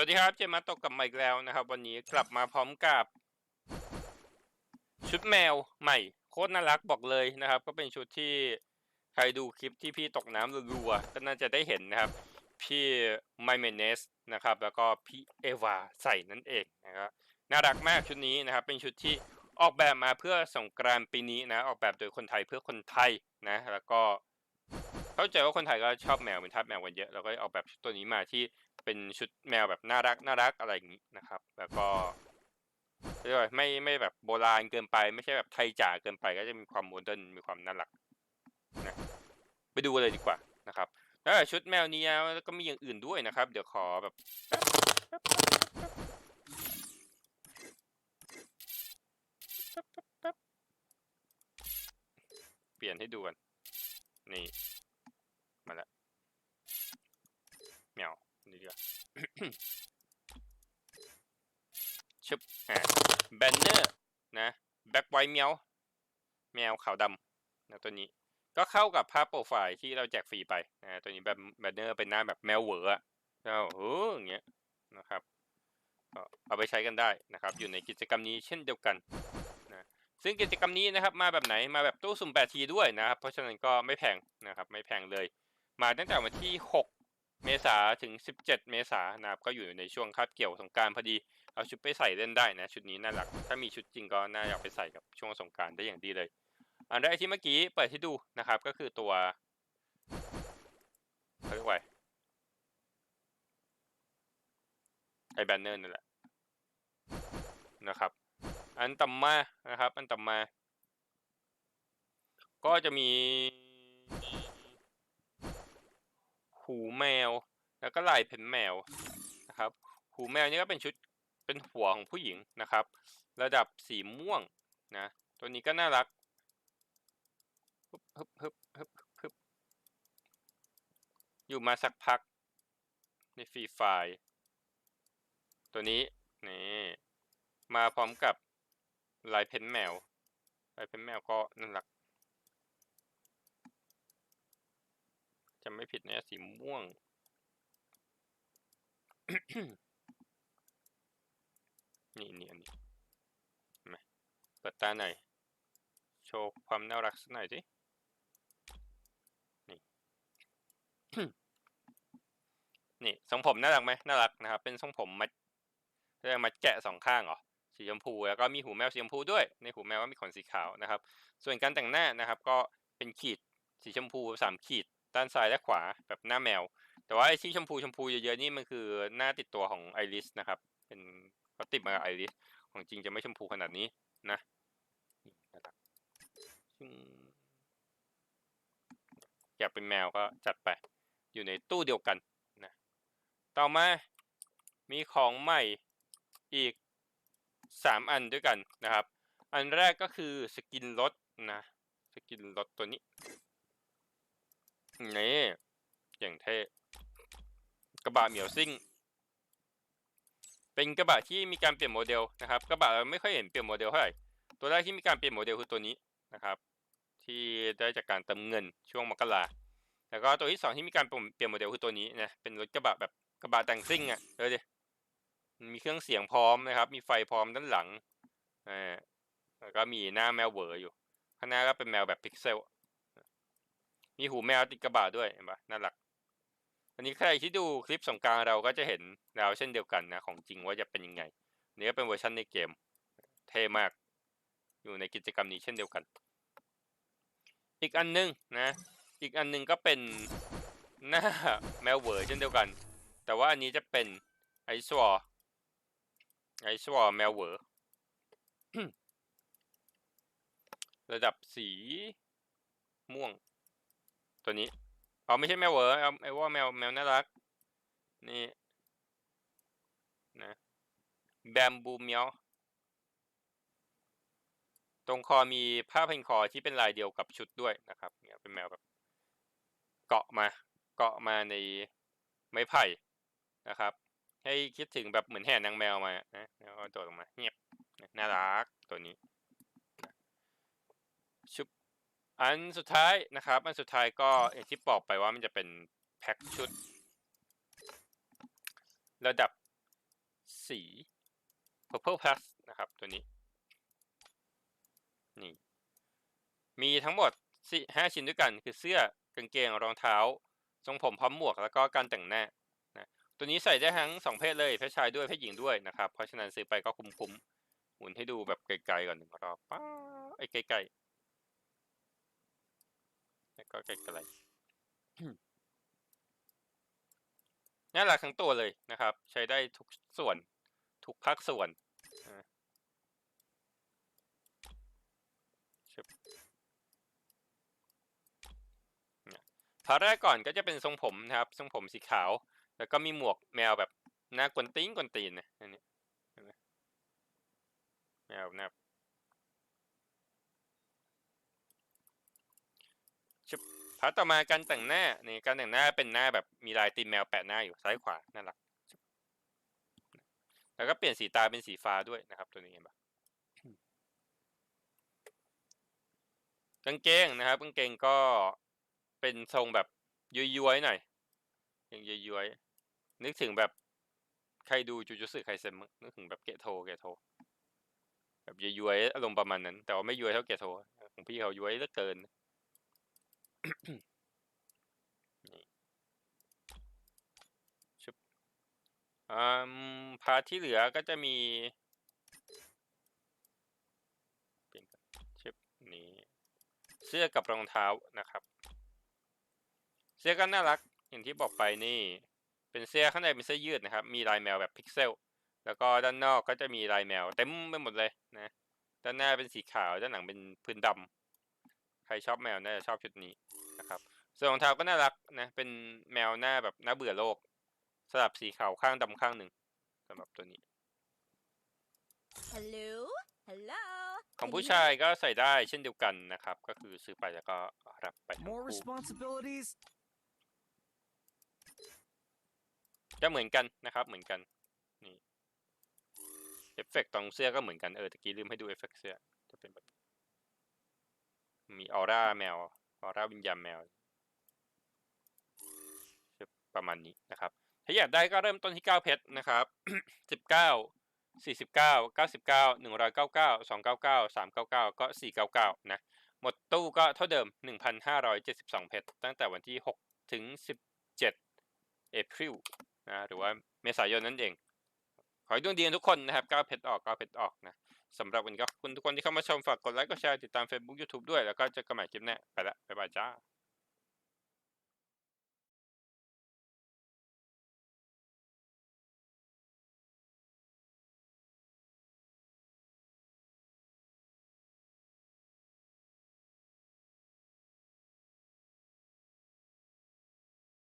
วัสดีครับ เจมาตกกับมาอีกแล้วนะครับ วันนี้กลับมาพร้อมกับ ชุดแมวใหม่ โคตรน่ารักบอกเลยนะครับ ก็เป็นชุดที่ใครดูคลิปที่พี่ตกน้ำรัวๆก็น่าจะได้เห็นนะครับ พี่ไมเมเนสนะครับ แล้วก็พี่เอวาใส่นั่นเองนะครับน่ารักมากชุดนี้นะครับ เป็นชุดที่ออกแบบมาเพื่อสงกรานต์ปีนี้นะ ออกแบบโดยคนไทยเพื่อคนไทยนะ แล้วก็เข้าใจว่าคนไทยก็ชอบแมวเป็นทับแมวกันเยอะเราก็ออกแบบชุดตัวนี้มาที่ เป็นชุดแมวแบบน่ารักน่ารักอะไรอย่างนี้นะครับ แล้วก็เรียกว่าไม่ไม่แบบโบราณเกินไป ไม่ใช่แบบไทยจ๋าเกินไป ก็จะมีความโมเดิร์นมีความน่ารักนะไปดูเลยดีกว่านะครับแล้วชุดแมวนี้แล้วก็มีอย่างอื่นด้วยนะครับ เดี๋ยวขอแบบเปลี่ยนให้ดูกันนี่ มาแล้วแมวนี่ดีกว่า ชึบอ่าแบนเนอร์นะแบ็คไวท์แมวแมวขาวดำนะตัวนี้ ก็เข้ากับภาพโปรไฟล์ที่เราแจกฟรีไปนะตัวนี้แบบแบนเนอร์เป็นหน้าแบบแมวเหวออะแล้วโอ้อย่างเงี้ยนะครับก็เอาไปใช้กันได้นะครับ อยู่ในกิจกรรมนี้เช่นเดียวกันนะซึ่งกิจกรรมนี้นะครับมาแบบไหนมาแบบตู้สุ่ม8ทีด้วยนะครับ เพราะฉะนั้นก็ไม่แพงนะครับ ไม่แพงเลย มาตั้งแต่วันที่ 6 เมษาถึง 17 เมษานะครับก็อยู่ในช่วงคาบเกี่ยวสงกรารพอดี เอาชุดไปใส่เล่นได้นะ ชุดนี้น่ารัก ถ้ามีชุดจริงก็น่าอยากไปใส่กับช่วงสงกรารได้อย่างดีเลย อันแรกที่เมื่อกี้เปิดให้ดูนะครับ ก็คือตัวเขาเรียกว่าไงไอแบนเนอร์นั่นแหละนะครับ อันต่อมานะครับ อันต่อมา ก็จะมี หูแมว แล้วก็ลายเพนแมวนะครับ หูแมวนี่ก็เป็นชุดเป็นหัวของผู้หญิงนะครับ ระดับสีม่วงนะ ตัวนี้ก็น่ารักฮึบฮึบฮึบฮึบฮึบอยู่มาสักพัก ในฟรีไฟล์ตัวนี้นี่มาพร้อมกับลายเพนแมวลายเพนแมวก็น่ารัก จะไม่ผิดนี่สีม่วง นี่นี่อันนี้เห็นไหมเปิดตาหน่อย โชว์ความน่ารักสักหน่อยสิ นี่ นี่ทรงผมน่ารักไหมน่ารักนะครับ เป็นทรงผมมัดเรียกมัดแกะสองข้างเหรอสีชมพูแล้วก็มีหูแมวสีชมพูด้วย ในหูแมวก็มีขนสีขาวนะครับ ส่วนการแต่งหน้านะครับ ก็เป็นขีดสีชมพูสามขีด ด้านซ้ายและขวาแบบหน้าแมว แต่ว่าไอ้ที่ชมพูชมพูเยอะๆนี่มันคือหน้าติดตัวของไอริสนะครับ เป็นเขาติดมากับไอริสของจริงจะไม่ชมพูขนาดนี้นะนะครับอยากเป็นแมวก็จัดไป อยู่ในตู้เดียวกันนะต่อมามีของใหม่อีกสามอันด้วยกันนะครับ อันแรกก็คือสกินรถนะสกินรถตัวนี้ นี่อย่างเท่กระบะเหมียวซิ่ง เป็นกระบะที่มีการเปลี่ยนโมเดลนะครับ กระบะเราไม่ค่อยเห็นเปลี่ยนโมเดลเท่าไหร่ตัวแรกที่มีการเปลี่ยนโมเดลคือตัวนี้นะครับ ที่ได้จากการเติมเงินช่วงมกราแล้วก็ตัวที่สองที่มีการเปลี่ยนโมเดลคือตัวนี้นะเป็นรถกระบะแบบกระบะแต่งซิ่งอะเออดิมีเครื่องเสียงพร้อมนะครับ มีไฟพร้อมด้านหลังอ่าแล้วก็มีหน้าแมวเวอร์อยู่ข้างหน้าก็เป็นแมวแบบพิกเซล มีหูแมวติดกระบะด้วยเห็นปะน่ารัก อันนี้ใครที่ดูคลิปสงการเราก็จะเห็นแล้วเช่นเดียวกันนะของจริงว่าจะเป็นยังไงนนี้ก็เป็นเวอร์ชันในเกม เท่มาก อยู่ในกิจกรรมนี้เช่นเดียวกัน อีกอันหนึงนะ อีกอันหนึงก็เป็นหน้าแมวเวอร์เช่นเดียวกัน แต่ว่าอันนี้จะเป็นไอสวอไอสวอแมวเวอร์ระดับสีม่วง ตัวนี้อ๋อไม่ใช่แมวเวอร์เอาไอ้ว่าแมวแมวน่ารัก นี่นะแบมบูเมียวตรงคอมีผ้าพันคอที่เป็นลายเดียวกับชุดด้วยนะครับ เนี่ยเป็นแมวแบบ เกาะมา เกาะมาในไม้ไผ่นะครับ ให้คิดถึงแบบเหมือนแห่นางแมวมานะแล้วก็โดดลงมาเงียบน่ารักตัวนี้ ชุบ อันสุดท้ายนะครับ อันสุดท้ายก็อย่างที่บอกไปว่ามันจะเป็นแพ็คชุด ระดับสี purple plus นะครับตัวนี้ นี่ มีทั้งหมดสี่ห้าชิ้นด้วยกันคือเสื้อกางเกงรองเท้า ทรงผมพร้อมหมวกแล้วก็การแต่งหน้านะตัวนี้ใส่ได้ทั้งสองเพศเลยเพศชายด้วยเพศหญิงด้วยนะครับ เพราะฉะนั้นซื้อไปก็คุ้มๆหมุนให้ดูแบบไกลๆก่อนหนึ่งรอบป้าไอ้ไกลๆ แล้วก็ไกลๆน่ารักทั้งตัวเลยนะครับ ใช้ได้ทุกส่วน ทุกภาคส่วนอ่าชึบเนี่ยพาร์ทแรกก่อนก็จะเป็นทรงผมนะครับทรงผมสีขาว แล้วก็มีหมวกแมวแบบหน้ากวนตีนกวนตีนนะอันนี้เห็นไหมแมวน้าชึบ พาร์ทต่อมาการแต่งหน้านี่การแต่งหน้าเป็นหน้าแบบมีลายตีนแมวแปะหน้าอยู่ซ้ายขวาน่ารักแล้วก็เปลี่ยนสีตาเป็นสีฟ้าด้วยนะครับ ตัวนี้เห็นปะกางเกงนะครับกางเกงก็เป็นทรงแบบย้วยๆหน่อยยังย้วยๆนึกถึงแบบใครดูจูจูสึไคเซนมั้งนึกถึงแบบเกะโทเกะโท แบบย้วยๆอารมณ์ประมาณนั้น แต่ว่าไม่ย้วยเท่าเกะโทของพี่เขาย้วยเหลือเกิน ชุบอืมพาร์ทที่เหลือก็จะมีเปลี่ยนนชิปนี้เสื้อกับรองเท้านะครับ เสื้อก็น่ารักอย่างที่บอกไปนี่เป็นเสื้อข้างในเป็นเสื้อยืดนะครับ มีลายแมวแบบพิกเซล แล้วก็ด้านนอกก็จะมีลายแมวเต็มไปหมดเลยนะ ด้านหน้าเป็นสีขาว ด้านหลังเป็นพื้นดำ ใครชอบแมวน่าจะชอบชุดนี้นะครับส่วนรองเท้าก็น่ารักนะเป็นแมวหน้าแบบน่าเบื่อโลกสลับสีขาวข้างดำข้างหนึ่งสำหรับตัวนี้ Hello? Hello? ของ Can ผู้ you ชายก็ใส่ได้เช่นเดียวกันนะครับ ก็คือซื้อไปแล้วก็รับไปทั้ง More คู่ responsibilities? จะเหมือนกันนะครับ เหมือนกันนี่เอฟเฟกต์ตรงเสื้อก็เหมือนกันเออตะกี้ลืมให้ดูเอฟเฟกต์เสื้อจะเป็นแบบ มีออร่าแมวออร่าวิญญาณแมวประมาณนี้นะครับ ถ้าอยากได้ก็เริ่มต้นที่ 9 เพชรนะครับ 19 49 99 199 299 399 ก็ 499 นะ หมดตู้ก็เท่าเดิม 1,572 เพชรตั้งแต่วันที่ 6 ถึง 17 เอพริลนะหรือว่าเมษายนนั่นเอง ขอให้ดวงดีกันทุกคนนะครับ 9 เพชรออก 9 เพชรออกนะ สำหรับวันนี้ก็ขอบคุณทุกคนที่เข้ามาชมฝากกดไลค์กดแชร์ติดตาม Facebook YouTube ด้วยแล้วก็เจอกันใหม่คลิปหน้าไปละบ๊ายบายจ้า